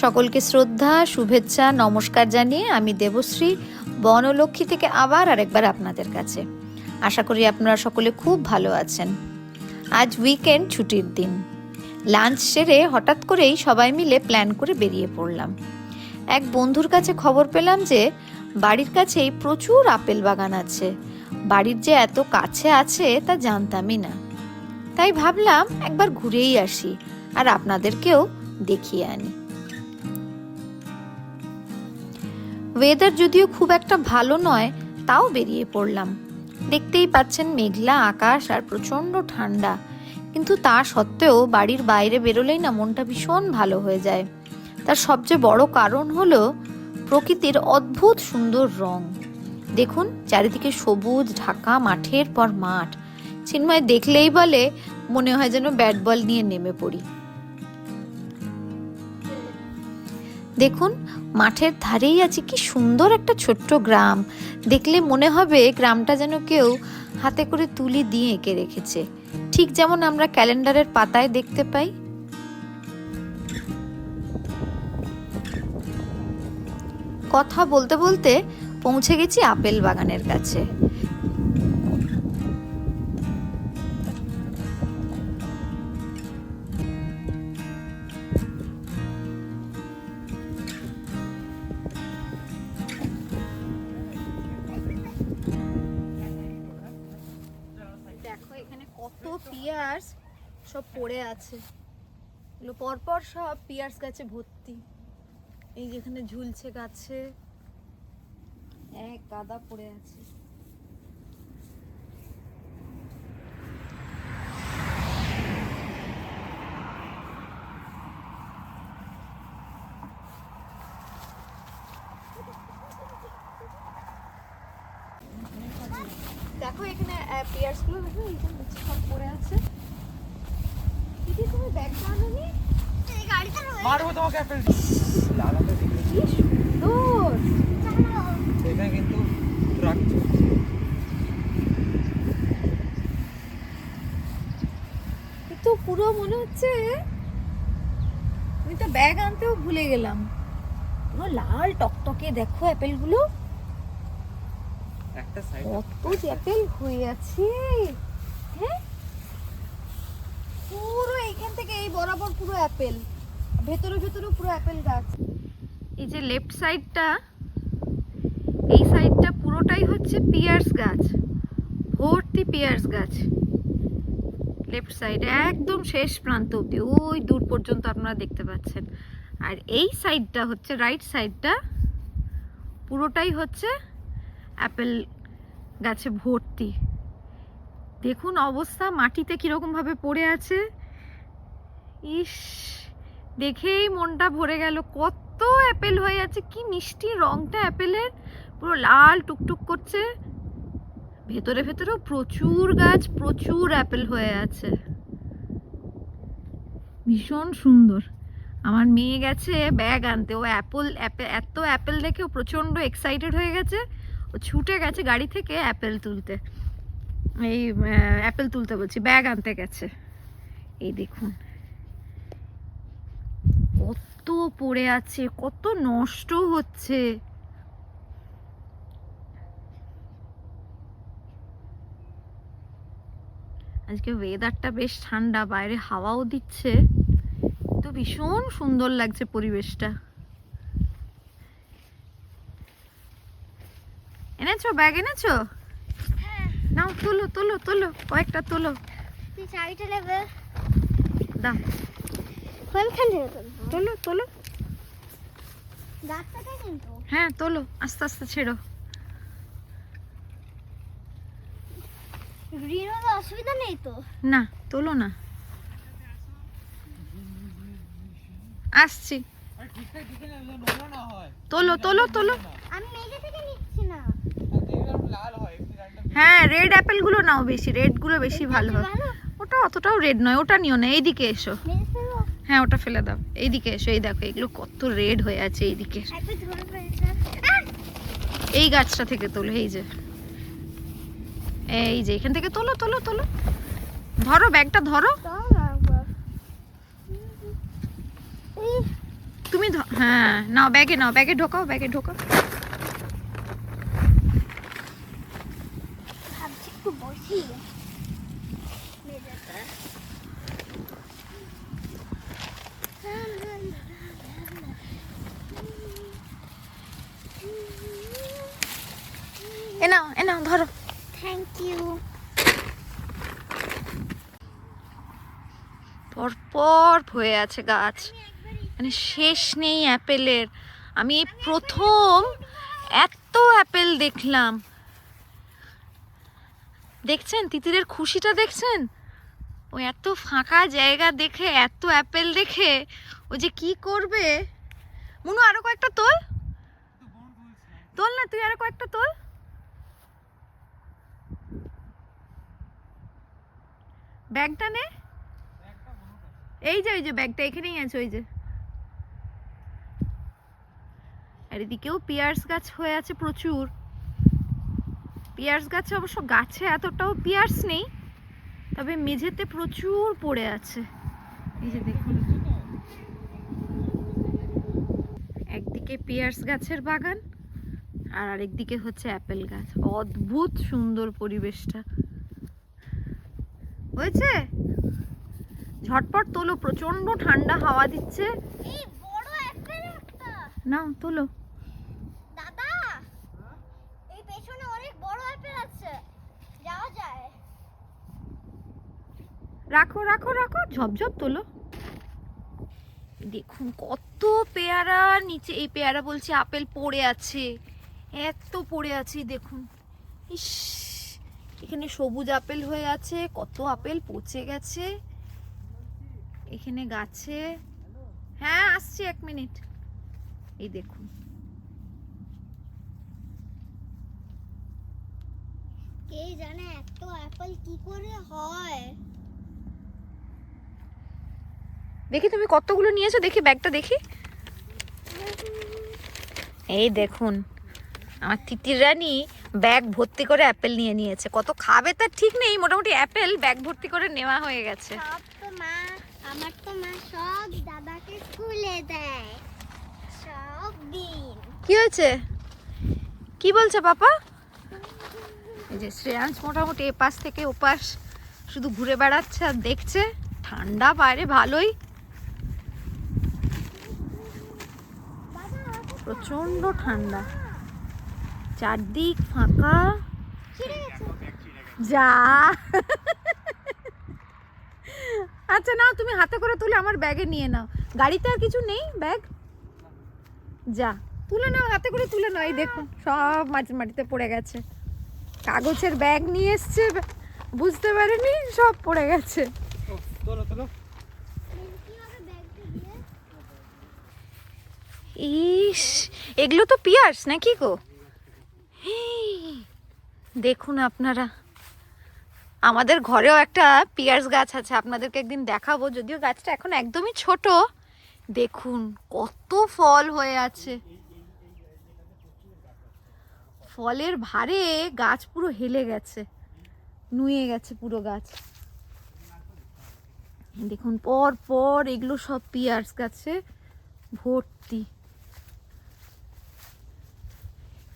সকলকে শ্রদ্ধা, শুভেচ্ছা, নমস্কার জানিয়ে আমি দেবশ্রী, বনলক্ষ্মী থেকে আবার আরেকবার আপনাদের কাছে। আশা করি আপনারা সকলে খুব ভালো আছেন। আজ উইকেন্ড ছুটির দিন। লাঞ্চ সেরে হঠাৎ করেই সবাই মিলে প্ল্যান করে বেরিয়ে পড়লাম। এক বন্ধুর কাছে খবর পেলাম যে, বাড়ির কাছেই প্রচুর আপেল বাগান আছে। বাড়ির যে এত কাছে আছে তা জানতামই না। তাই ভাবলাম একবার ঘুরেই আসি, আর আপনাদেরকেও দেখিয়ে আনি। ওয়েদার যদিও খুব একটা ভালো নয়, তাও বেরিয়ে পড়লাম। দেখতেই পাচ্ছেন মেঘলা আকাশ আর প্রচণ্ড ঠান্ডা। কিন্তু তা সত্ত্বেও বাড়ির বাইরে বেরোলেই না মনটা ভীষণ ভালো হয়ে যায়। তার সবচেয়ে বড় কারণ হলো প্রকৃতির অদ্ভুত সুন্দর রং। দেখুন, চারিদিকে সবুজ ঢাকা মাঠের পর মাঠ। চিন্ময় দেখলেই বলে, মনে হয় যেন ব্যাট বল নিয়ে নেমে পড়ি। দেখুন, মাঠের ধারেই আছে কি সুন্দর একটা ছোট্ট গ্রাম। দেখলে মনে হবে গ্রামটা যেন কেউ হাতে করে তুলি দিয়ে এঁকে রেখেছে। ঠিক যেমন আমরা ক্যালেন্ডারের পাতায় দেখতে পাই। কথা বলতে বলতে পৌঁছে গেছি আপেল বাগানের কাছে। সব পড়ে আছে। এগুলো পরপর সব পিয়ার্স গাছে ভর্তি। এই যেখানে ঝুলছে গাছে। এক গাদা পড়ে আছে। দেখো এখানে পিয়ার্সগুলো দেখো এইখানে সব পড়ে আছে দিদি তুমি ব্যাগটা আনোনি মারবো তোমাকে অ্যাপেল এখানে কিন্তু ট্রাক তো পুরো মনে হচ্ছে আমি তো ব্যাগ আনতেও ভুলে গেলাম। পুরো লাল টকটকে দেখো অ্যাপেলগুলো। একটা সাইড কত অ্যাপেল হয়ে আছে। হ্যাঁ? এই বরাবর পুরো অ্যাপেল। ভেতরে ভেতরে পুরো অ্যাপেল গাছ এই যে লেফট সাইডটা, এই সাইডটা পুরোটাই হচ্ছে পিয়ার্স গাছ। ভর্তি পিয়ার্স গাছ। লেফট সাইড একদম শেষ প্রান্ত অব্দি ওই দূর পর্যন্ত আপনারা দেখতে পাচ্ছেন। আর এই সাইডটা হচ্ছে, রাইট সাইডটা পুরোটাই হচ্ছে অ্যাপেল গাছে ভর্তি। দেখুন অবস্থা, মাটিতে কীরকম ভাবে পড়ে আছে। ইস, দেখেই মনটা ভরে গেল। কত অ্যাপেল হয়ে আছে, কি মিষ্টি রংটা অ্যাপেলের। পুরো লাল টুকটুক করছে। ভেতরে ভেতরেও প্রচুর গাছ, প্রচুর অ্যাপেল হয়ে আছে। ভীষণ সুন্দর। আমার মেয়ে গেছে ব্যাগ আনতে। ও অ্যাপল এত অ্যাপেল দেখে ও প্রচণ্ড এক্সাইটেড হয়ে গেছে। ও ছুটে গেছে গাড়ি থেকে অ্যাপেল তুলতে। এই অ্যাপেল তুলতে বলছি, ব্যাগ আনতে গেছে। এই দেখুন। কত পড়ে আছে কত নষ্ট হচ্ছে। আজকে ওয়েদারটা বেশ ঠান্ডা বাইরে হাওয়াও দিচ্ছে। তো ভীষণ সুন্দর লাগছে পরিবেশটা। এনেছো ব্যাগ এনেছো? নাও তোলো তোলো তোলো কয়েকটা তোলো। চাবিটা নেবে দাও। কোনখান তোলো তোলো। হ্যাঁ তোলো আস্তে আস্তে ছেড়ো। অসুবিধা নেই তো? না তোলো না। আসছি। তোলো তোলো তোলো। হয় রেড অ্যাপেলগুলো নাও বেশি রেডগুলো বেশি ভালো হয় ওটা অতটাও রেড নয় ওটা নিও না এইদিকে এসো। হ্যাঁ ওটা ফেলে দাও। এইদিকে এসো এই দেখো এগুলো কত রেড হয়ে আছে এইদিকে! এই গাছটা থেকে তোলো এই যে। এই যে এখান থেকে তোলো তোলো তোলো। ধরো ব্যাগটা ধরো। তুমি হ্যাঁ নাও ব্যাগে নাও ব্যাগে ঢোকাও ব্যাগে ঢোকাও ভাবছি একটু বসি মেঝেতে এ নাও এ নাও ধরো। থ্যাংক ইউ পরপর হয়ে আছে গাছ। মানে শেষ নেই অ্যাপেলের। আমি এই প্রথম এত অ্যাপেল দেখলাম। দেখছেন? তিতিরের খুশিটা দেখছেন? ও এত ফাঁকা জায়গা দেখে এত অ্যাপেল দেখে ও যে কি করবে? মুনু আরও কয়েকটা তোল। তোল না তুই আরও কয়েকটা তোল। ব্যাগটা নে। এই যে ওই যে ব্যাগটা এখানেই আছে, ওই যে। আর এদিকেও পিয়ার্স গাছ হয়ে আছে প্রচুর। পিয়ার্স গাছে অবশ্য গাছে এতটাও পিয়ার্স নেই, তবে মেঝেতে প্রচুর পড়ে আছে। এই যে দেখুন। একদিকে পিয়ার্স গাছের বাগান, আর আরেকদিকে হচ্ছে অ্যাপেল গাছ। অদ্ভুত সুন্দর পরিবেশটা। হয়েছে? ঝটপট তোলো প্রচণ্ড ঠান্ডা হাওয়া দিচ্ছে। নাও তোলো। দাদা এই পেছনে অনেক বড় অ্যাপেল আছে। যাওয়া যায়। রাখো রাখো রাখো ঝপঝপ তোলো। দেখুন কত পেয়ারা নিচে এই পেয়ারা বলছে আপেল পড়ে আছে। এত পড়ে আছে দেখুন। ইস। এখানে সবুজ আপেল হয়ে আছে কত আপেল পচে গেছে। এখানে গাছে। হ্যাঁ আসছি এক মিনিট। এই দেখুন। কে জানে এত অ্যাপেল কি করে হয়? দেখি তুমি কতগুলো নিয়েছো? দেখি ব্যাগটা দেখি। এই দেখুন আমার তিতির রানী ব্যাগ ভর্তি করে অ্যাপেল নিয়ে নিয়েছে। কত খাবে তার ঠিক নেই মোটামুটি অ্যাপেল ব্যাগ ভর্তি করে নেওয়া হয়ে গেছে। সব তো মা আমার তো মা সব দাদাকে স্কুলে দেয়। সব দিন। কি হয়েছে? কি বলছে পাপা? এই যে শ্রেয়াংশ মোটামুটি এপাশ থেকে ওপাশ শুধু ঘুরে বেড়াচ্ছে আর দেখছে। ঠান্ডা বাইরে ভালোই। প্রচণ্ড ঠান্ডা। চারদিক ফাঁকা। যা। আচ্ছা নাও, তুমি হাতে করে তুলে আমার ব্যাগে নিয়ে নাও। গাড়িতে আর কিছু নেই ব্যাগ? যা, তুলে নাও, হাতে করে তুলে নাও। এই দেখুন, সব মাটি মাটিতে পড়ে গেছে। কাগজের ব্যাগ নিয়ে এসছে, বুঝতে পারেনি, সব পড়ে গেছে। ইস, এগুলো তো পিয়ার্স নাকি গো? দেখুন আপনারা। আমাদের ঘরেও একটা পিয়ার্স গাছ আছে, আপনাদেরকে একদিন দেখাবো। যদিও গাছটা এখন একদমই ছোট। দেখুন, কত ফল হয়ে আছে। ফলের ভারে গাছ পুরো হেলে গেছে, নুয়ে গেছে পুরো গাছ। দেখুন পর পর এগুলো সব পিয়ার্স গাছে ভর্তি।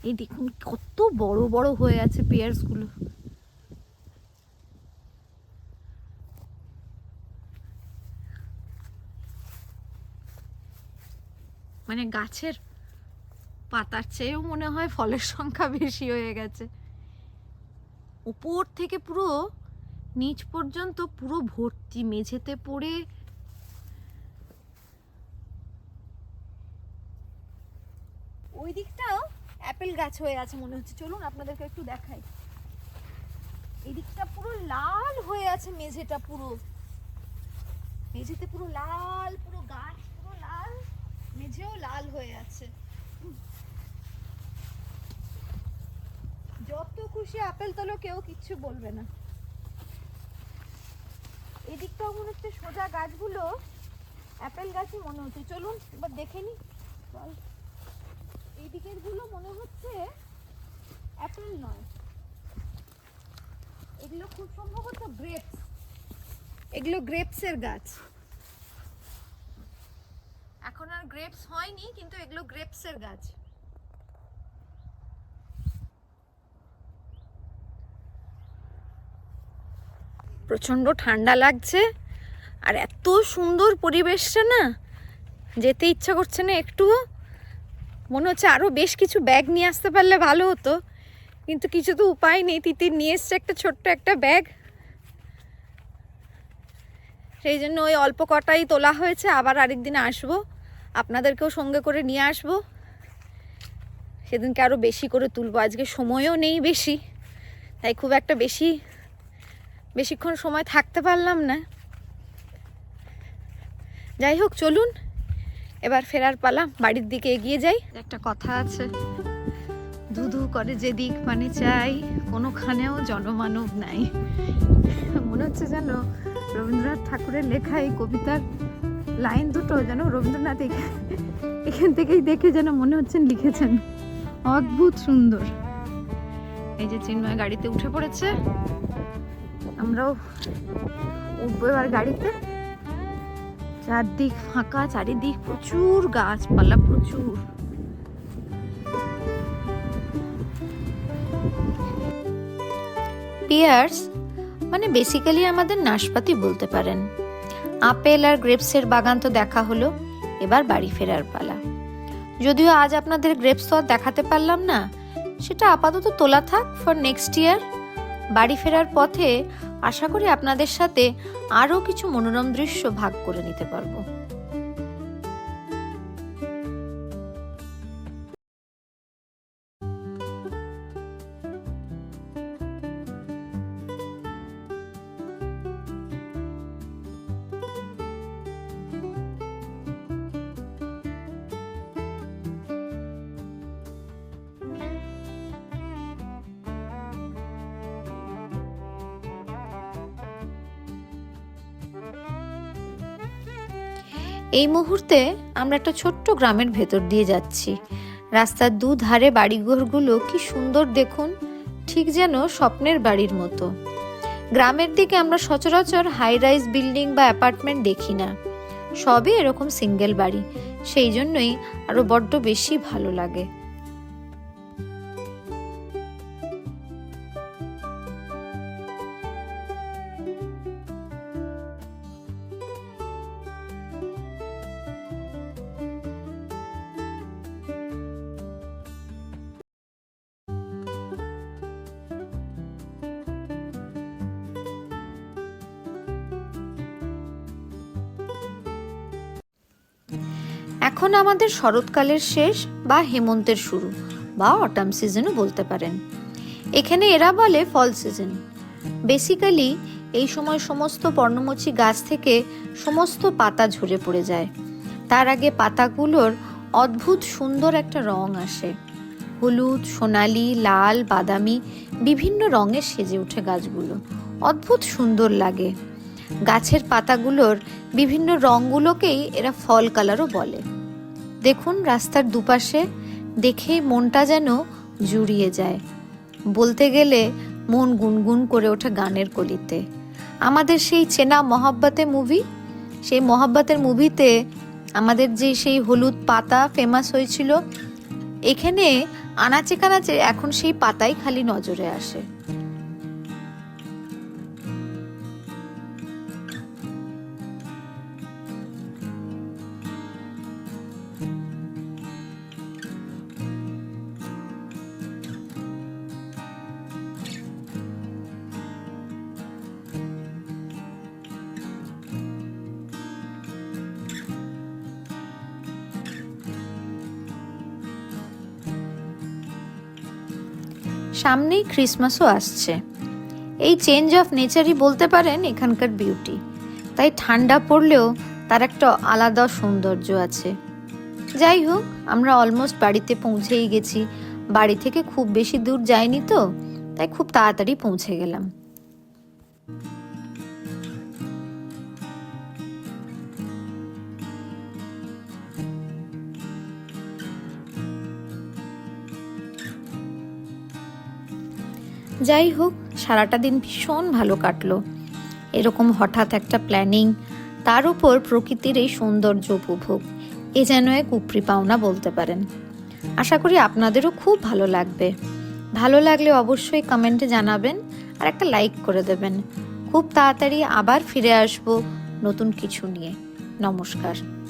এই দেখুন, কত বড় বড় হয়ে আছে পেয়ার্সগুলো মানে গাছের পাতার চেয়েও মনে হয় ফলের সংখ্যা বেশি হয়ে গেছে। উপর থেকে পুরো নিচ পর্যন্ত পুরো ভর্তি, মেঝেতে পড়ে। ওই দিকটাও অ্যাপেল গাছ হয়ে আছে মনে হচ্ছে। চলুন আপনাদেরকে একটু দেখাই। এদিকটা পুরো লাল হয়ে আছে মেঝেটা পুরো। মেঝেতে পুরো লাল, পুরো গাছ পুরো লাল, মেঝেও লাল হয়ে আছে। যত খুশি আপেল তোলো, কেউ কিচ্ছু বলবে না। এদিকটাও মনে হচ্ছে সোজা গাছগুলো। অ্যাপেল গাছই মনে হচ্ছে। চলুন, এবার দেখে নি। চল। এই দিকেরগুলো মনে হচ্ছে অ্যাপেল নয়। এগুলো খুব সম্ভবত গ্রেপস। এগুলো গ্রেপসের গাছ। এখন আর গ্রেপস হয়নি কিন্তু এগুলো গ্রেপসের গাছ। প্রচণ্ড ঠান্ডা লাগছে আর এত সুন্দর পরিবেশটা না যেতে ইচ্ছা করছে না একটুও। মনে হচ্ছে আরও বেশ কিছু ব্যাগ নিয়ে আসতে পারলে ভালো হতো। কিন্তু কিছু তো উপায় নেই, তিতির নিয়ে এসছে একটা ছোট্ট একটা ব্যাগ সেই জন্য ওই অল্প কটাই তোলা হয়েছে, আবার আরেকদিন আসব। আপনাদেরকেও সঙ্গে করে নিয়ে আসব। সেদিনকে আরও বেশি করে তুলবো। আজকে সময়ও নেই বেশি, তাই খুব একটা বেশি, বেশিক্ষণ সময় থাকতে পারলাম না। যাই হোক, চলুন। এবার ফেরার পালা, বাড়ির দিকে এগিয়ে যাই। একটা কথা আছে, ধুধু করে যেদিক মানে চাই, কোনোখানেও জনমানব নাই। মনে হচ্ছে যেন রবীন্দ্রনাথ ঠাকুরের লেখা এই কবিতার লাইন দুটো যেন রবীন্দ্রনাথ এখা- এখান থেকেই দেখে যেন মনে হচ্ছেন লিখেছেন। অদ্ভুত সুন্দর। এই যে চিন্ময় গাড়িতে উঠে পড়েছে। আমরাও উঠবো এবার গাড়িতে। চারদিক ফাঁকা, চারিদিক প্রচুর গাছপালা, প্রচুর। পিয়ার্স মানে বেসিক্যালি আমাদের নাশপাতি বলতে পারেন। আপেল আর গ্রেপসের বাগান তো দেখা হলো, এবার বাড়ি ফেরার পালা। যদিও আজ আপনাদের গ্রেপস তো আর দেখাতে পারলাম না, সেটা আপাতত তোলা থাক ফর নেক্সট ইয়ার বাড়ি ফেরার পথে আশা করি আপনাদের সাথে আরও কিছু মনোরম দৃশ্য ভাগ করে নিতে পারব। এই মুহূর্তে আমরা একটা ছোট্ট গ্রামের ভেতর দিয়ে যাচ্ছি। রাস্তার দুধারে বাড়িঘরগুলো কি সুন্দর দেখুন, ঠিক যেন স্বপ্নের বাড়ির মতো। গ্রামের দিকে আমরা সচরাচর হাই রাইজ বিল্ডিং বা অ্যাপার্টমেন্ট দেখি না। সবই এরকম সিঙ্গেল বাড়ি, সেই জন্যই আরও বড্ড বেশি ভালো লাগে। এখন আমাদের শরৎকালের শেষ বা হেমন্তের শুরু বা অটাম সিজনও বলতে পারেন। এখানে এরা বলে ফল সিজন বেসিক্যালি এই সময় সমস্ত পর্ণমোচী গাছ থেকে সমস্ত পাতা ঝরে পড়ে যায়। তার আগে পাতাগুলোর অদ্ভুত সুন্দর একটা রং আসে। হলুদ, সোনালি, লাল, বাদামি বিভিন্ন রঙে সেজে ওঠে গাছগুলো। অদ্ভুত সুন্দর লাগে। গাছের পাতাগুলোর বিভিন্ন রঙগুলোকেই এরা ফল কালারও বলে। দেখুন রাস্তার দুপাশে দেখেই মনটা যেন জুড়িয়ে যায়। বলতে গেলে মন গুনগুন করে ওঠে গানের কলিতে। আমাদের সেই চেনা মহাব্বাতে মুভি সেই মহাব্বাতের মুভিতে আমাদের যে সেই হলুদ পাতা ফেমাস হয়েছিল, এখানে আনাচে কানাচে এখন সেই পাতাই খালি নজরে আসে। সামনেই ক্রিসমাসও আসছে। এই চেঞ্জ অফ নেচারই বলতে পারেন এখানকার বিউটি তাই ঠান্ডা পড়লেও তার একটা আলাদা সৌন্দর্য আছে। যাই হোক, আমরা অলমোস্ট বাড়িতে পৌঁছেই গেছি। বাড়ি থেকে খুব বেশি দূর যায়নি তো, তাই খুব তাড়াতাড়ি পৌঁছে গেলাম। যাই হোক, সারাটা দিন ভীষণ ভালো কাটলো। এরকম হঠাৎ একটা প্ল্যানিং তার উপর প্রকৃতির এই সৌন্দর্য উপভোগ, এ যেন এক উপরি পাওনা বলতে পারেন। আশা করি আপনাদেরও খুব ভালো লাগবে। ভালো লাগলে অবশ্যই কমেন্টে জানাবেন আর একটা লাইক করে দেবেন। খুব তাড়াতাড়ি আবার ফিরে আসব নতুন কিছু নিয়ে। নমস্কার।